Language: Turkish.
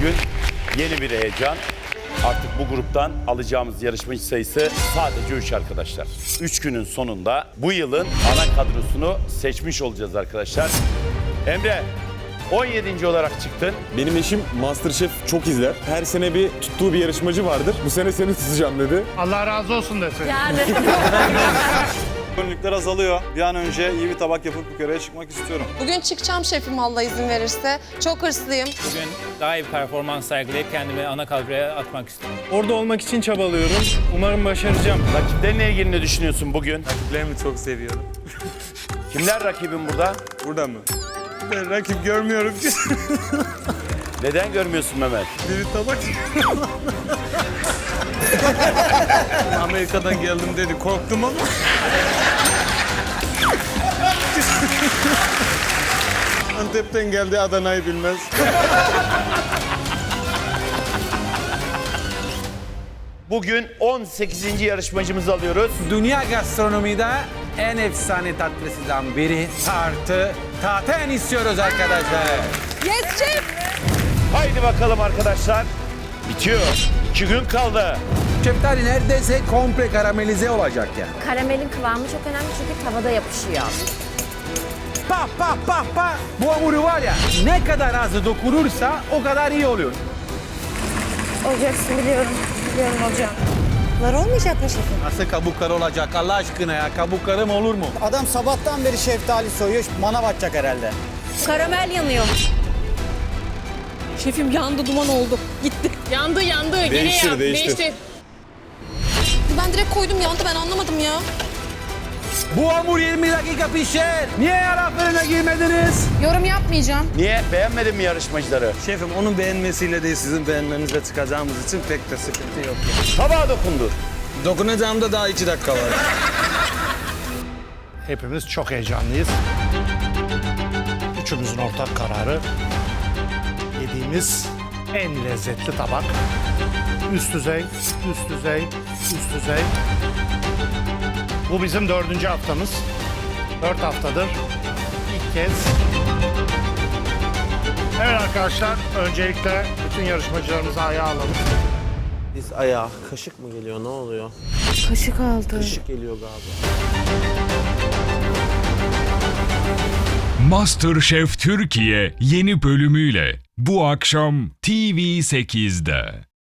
gün yeni bir heyecan. Artık bu gruptan alacağımız yarışmacı sayısı sadece 3 arkadaşlar. 3 günün sonunda bu yılın ana kadrosunu seçmiş olacağız arkadaşlar. Emre 17. olarak çıktın. Benim eşim Masterchef çok izler. Her sene bir tuttuğu bir yarışmacı vardır. Bu sene seni tutacağım dedi. Allah razı olsun desin. Yani. Önlükler azalıyor. Bir an önce iyi bir tabak yapıp yukarıya çıkmak istiyorum. Bugün çıkacağım şefim Allah izin verirse. Çok hırslıyım. Bugün daha iyi bir performans sergileyip kendimi ana kadroya atmak istiyorum. Orada olmak için çabalıyorum. Umarım başaracağım. Rakiplerinle ilgili ne düşünüyorsun bugün? Rakiplerimi çok seviyorum. Kimler rakibin burada? Burada mı? Ben rakip görmüyorum ki. Neden görmüyorsun Mehmet? Biri tabak. Amerika'dan geldim dedi. Korktum ama. Antep'ten geldi Adana'yı bilmez. Bugün 18. yarışmacımızı alıyoruz. Dünya gastronomide en efsane tatlısından biri tartı. Taten istiyoruz arkadaşlar. Yes şef! Haydi bakalım arkadaşlar. Bitiyor. 2 gün kaldı. Şeftali neredeyse komple karamelize olacak yani. Karamelin kıvamı çok önemli çünkü tavada yapışıyor. Pa pa pa pa. Bu hamuru var ya ne kadar az dokunursa o kadar iyi oluyor. Olacaksın biliyorum. Biliyorum hocam. Var olmayacak mı şefim? Nasıl kabuklar olacak Allah aşkına ya kabuklarım olur mu? Adam sabahtan beri şeftali soyuyor. Manav atacak herhalde. Karamel yanıyor. Şefim yandı duman oldu. Gitti. Yandı yandı. Geri Değiştir, yap. değiştir. Değiştir. Direkt koydum yandı ben anlamadım ya. Bu hamur 20 dakika pişer. Niye yara fırına girmediniz? Yorum yapmayacağım. Niye? Beğenmedin mi yarışmacıları? Şefim onun beğenmesiyle değil sizin beğenmenizle çıkacağımız için pek de sıkıntı yok. Tabağa dokundur. Dokunacağımda daha iki dakika var. Hepimiz çok heyecanlıyız. Üçümüzün ortak kararı yediğimiz en lezzetli tabak. Üst düzey, üst düzey, üst düzey. Bu bizim dördüncü haftamız. Dört haftadır ilk kez. Evet arkadaşlar, öncelikle bütün yarışmacılarımızı ayağa alalım. Biz ayağa kaşık mı geliyor ne oluyor? Kaşık aldı. Kaşık geliyor galiba. MasterChef Türkiye yeni bölümüyle bu akşam TV8'de.